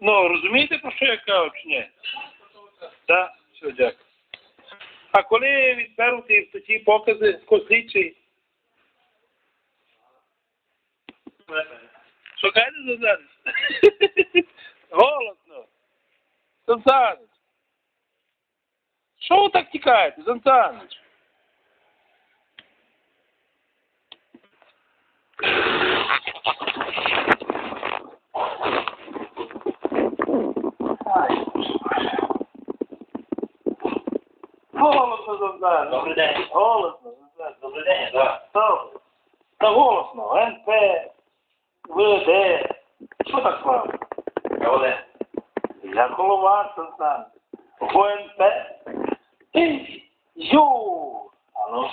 Ну, розумієте, про що я кажу, чи ні? Так, все, дякую. А коли відберуть і в ті покази кослічі? Шукайте за зараз. Голосно. Сансанич. Що ви так тікаєте, Сансанич? Голосно, Сансанич. Добрий день. Голосно, Сансанич. Добрий день, так. Та, голосно, НП, ВД. Що так слава? Я Олег. Я голова. Ей, Йоу! Ну.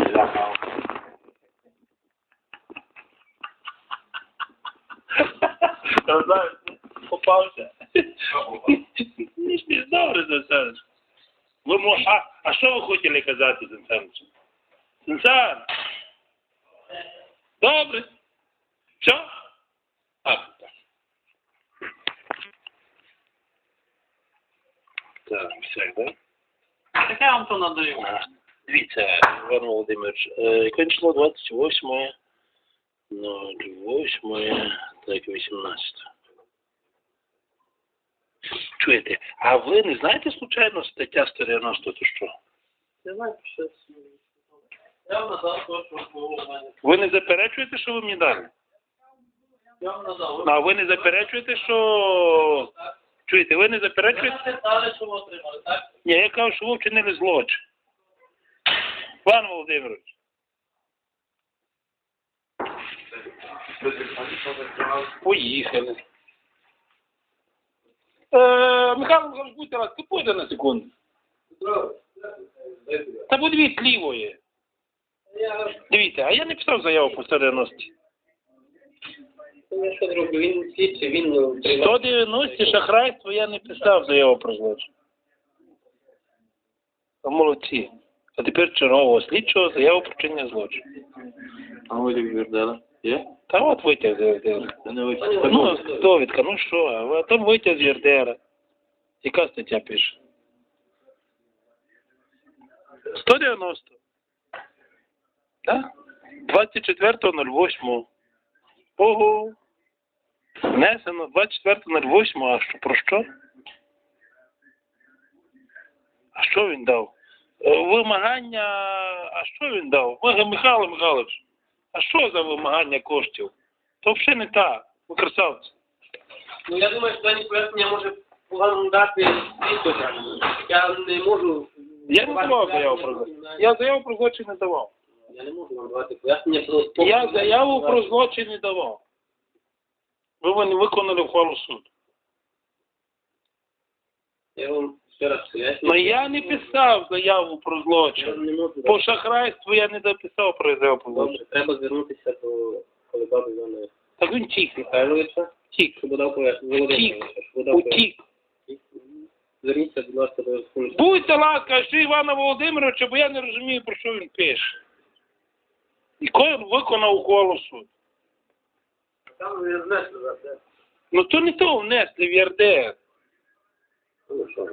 Лякав. Я знаю, попався. Смішно, Сансан. Мо- а, що ви хотіли казати, Сансан? Сансан? Добре. А, так. Так, все, так? Так я вам то надаю. Дивіться, Іван Володимирович, е, яке число 28, 08, так, 18. Чуєте, а ви не знаєте случайно стаття 190, то що? Я знаю, що. Я вам надав то, що було в мене. Ви не заперечуєте, що ви мені дали? Я вам надав. А ви не заперечуєте, що... Чуєте, ви не Ви заперечуєте? написали, що ви отримали, так? Ні, я кажу, що ви вчинили злочин. Пан Володимирович. Поїхали. Е, Михайло Михайлович, будьте ласка, пойде на секунду. Та подивіть лівої. Дивіться, а я не писав заяву по 190. я що зроблю? Він слідчий, він е, 190 шахрайство я не писав заяву про злочин. А молодці. А тепер чергового слідчого заяву про вчинення злочину. А ви відвердали? Є? Та от витяг з ЄРДР. Не ви. Ну, довідка, ну що, а там витяг з ЄРДР. Яка стаття пише? 190. Так? 24.08. Ого. Внесено 24.08. А що про що? А що він дав? Е, Вимагання. А що він дав? Михайло Михайлович, а що за вимагання коштів? То взагалі не так. Ви красавці. Ну я думаю, що дані пояснення може погано дати слідчого. Я не можу. Я не давав заяву про злочин. Я заяву про злочин не давав. Я не можу вам давати пояснення про Я заяву про злочин не давав. Ви не виконали ухвалу суду. Я вам ще раз поясню. Ну я не писав заяву про Я злочин. не можу По шахрайству я не дописав про заяву про злочин. Треба звернутися до Колебаби Івана Так він тік. Михайловича, Тік. щоб дав пояснення. Утік. Володимировича, щоб дав пояснення. Утік. Зверніться, будь ласка, до секундочки. Будьте ласка, що Івана Володимировича, бо я не розумію, про що він пише. І коли виконав суду. Там ви внесли за. Ну то не то внесли в ЄРДР. Ну, що.